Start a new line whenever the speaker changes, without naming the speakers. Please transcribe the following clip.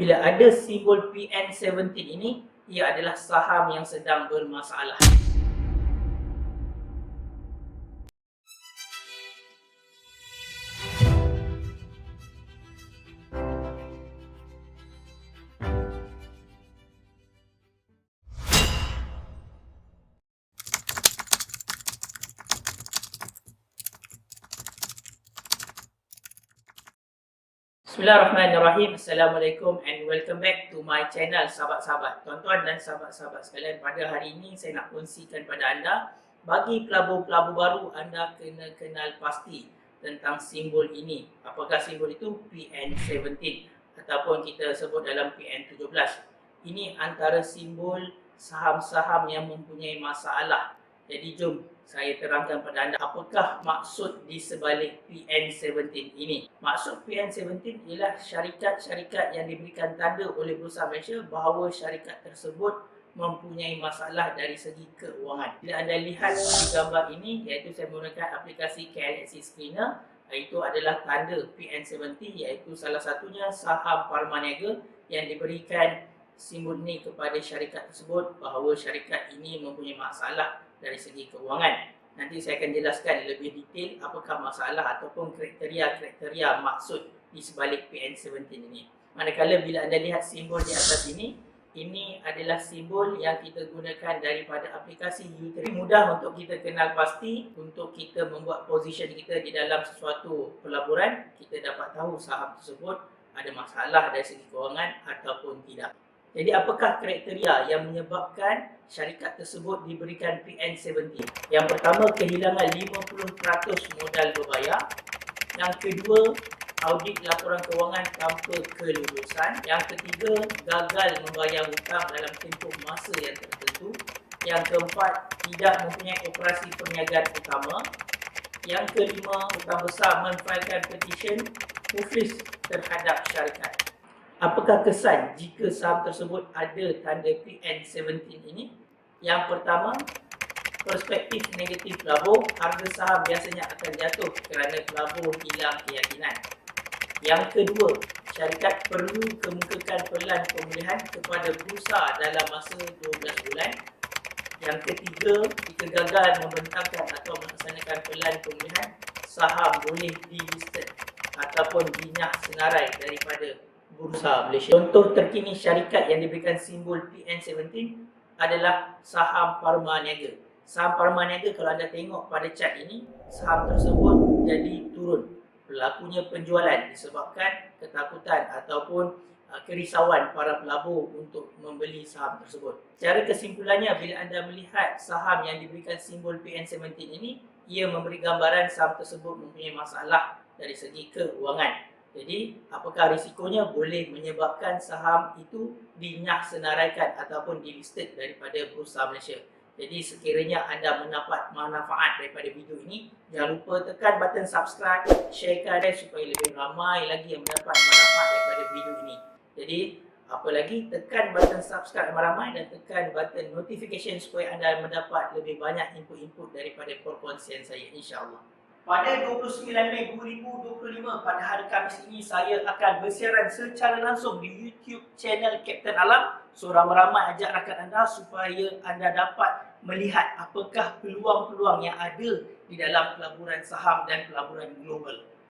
Bila ada simbol PN17 ini, ia adalah saham yang sedang bermasalah. Bismillahirrahmanirrahim. Assalamualaikum and welcome back to my channel sahabat-sahabat. Tuan-tuan dan sahabat-sahabat sekalian, pada hari ini saya nak kongsikan pada anda bagi pelabur-pelabur baru anda kena kenal pasti tentang simbol ini. Apakah simbol itu? PN17 ataupun kita sebut dalam PN17. Ini antara simbol saham-saham yang mempunyai masalah. Jadi jom saya terangkan pada anda apakah maksud di sebalik PN17 ini. Maksud PN17 ialah syarikat-syarikat yang diberikan tanda oleh Bursa Malaysia bahawa syarikat tersebut mempunyai masalah dari segi keuangan. Bila anda lihat di gambar ini iaitu saya menggunakan aplikasi KLXC Screener itu adalah tanda PN70 iaitu salah satunya saham Parmaniaga yang diberikan simbol ini kepada syarikat tersebut bahawa syarikat ini mempunyai masalah dari segi keuangan. Nanti saya akan jelaskan lebih detail apakah masalah ataupun kriteria-kriteria maksud di sebalik PN17 ini. Manakala bila anda lihat simbol di atas ini, ini adalah simbol yang kita gunakan daripada aplikasi U3. Mudah untuk kita kenal pasti untuk kita membuat position kita di dalam sesuatu pelaburan, kita dapat tahu saham tersebut ada masalah dari segi keuangan ataupun tidak. Jadi apakah kriteria yang menyebabkan syarikat tersebut diberikan PN70? Yang pertama, kehilangan 50% modal berbayar. Yang kedua, audit laporan kewangan tanpa kelulusan. Yang ketiga, gagal membayar hutang dalam tempoh masa yang tertentu. Yang keempat, tidak mempunyai operasi perniagaan utama. Yang kelima, hutang besar menfailkan petition muflis terhadap syarikat. Apakah kesan jika saham tersebut ada tanda PN17 ini? Yang pertama, perspektif negatif pelabur, harga saham biasanya akan jatuh kerana pelabur hilang keyakinan. Yang kedua, syarikat perlu kemukakan pelan pemulihan kepada bursa dalam masa 12 bulan. Yang ketiga, jika gagal membentangkan atau melaksanakan pelan pemulihan, saham boleh di-listed ataupun dinyak senarai daripada Bursa Malaysia. Contoh terkini syarikat yang diberikan simbol PN17 adalah saham Parma Niaga. Saham Parma Niaga kalau anda tengok pada chart ini, saham tersebut jadi turun. Berlakunya penjualan disebabkan ketakutan ataupun uh, kerisauan para pelabur untuk membeli saham tersebut. Secara kesimpulannya, bila anda melihat saham yang diberikan simbol PN17 ini, ia memberi gambaran saham tersebut mempunyai masalah dari segi keuangan. Jadi, apakah risikonya boleh menyebabkan saham itu dinyah senaraikan ataupun dilisted daripada Bursa Malaysia. Jadi, sekiranya anda mendapat manfaat daripada video ini, jangan lupa tekan button subscribe, sharekan supaya lebih ramai lagi yang mendapat manfaat daripada video ini. Jadi, apa lagi, tekan button subscribe ramai dan tekan button notification supaya anda mendapat lebih banyak input-input daripada perkongsian saya, insyaAllah. Pada 29 Mei 2025 pada hari Khamis ini saya akan bersiaran secara langsung di YouTube channel Captain Alam. So ramai-ramai ajak rakan anda supaya anda dapat melihat apakah peluang-peluang yang ada di dalam pelaburan saham dan pelaburan global.